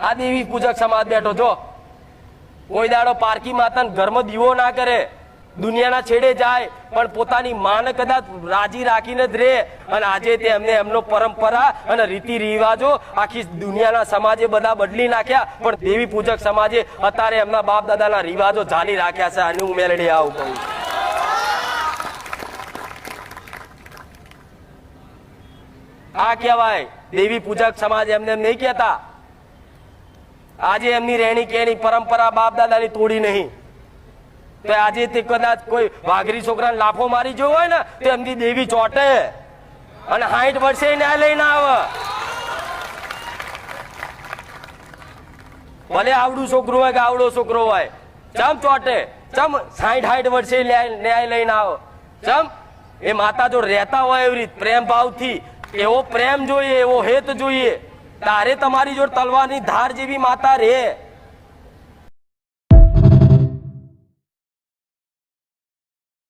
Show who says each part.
Speaker 1: આ દેવી પૂજક સમાજ બેઠો છો. કોઈ દાડો પારકી માતા ઘરમાં દીવો ના કરે, દુનિયાના છેડે જાય, પણ પોતાની માને કદાચ રાજી રાખીને જ રહે અને આજે તે એમને એમનો પરંપરા અને રીતિ રિવાજો આખી દુનિયાના સમાજે બધા બદલી નાખ્યા. પણ દેવી પૂજક સમાજે અત્યારે એમના બાપ દાદાના રિવાજો જાળી રાખ્યા છે. અને હું મેલડી આવું કહું. આ કહેવાય, દેવી પૂજક સમાજ એમને એમ નહીં કહેતા. આજે એમની રહેણી કેણી પરંપરા બાપ દાદાની તોડી નહીં. તો આજે તે કદાચ કોઈ વાઘરી છોકરાને લાફો મારી ગયો હોય ને, તો એમની દેવી ચોટે. અને હાઈટ વર્ષે ન્યાય લઈને આવે. ભલે આવડું છોકરું હોય કે આવડો છોકરો હોય, ચમ ચોટે? ચમ સાઠ હાઈટ વર્ષે ન્યાય લઈને આવો. ચમ? એ માતા જો રહેતા હોય એવી રીત, પ્રેમ ભાવથી, એવો પ્રેમ જોઈએ, એવો હેત જોઈએ. તારે તમારી જોડે તલવારની ધાર જેવી માતા રહે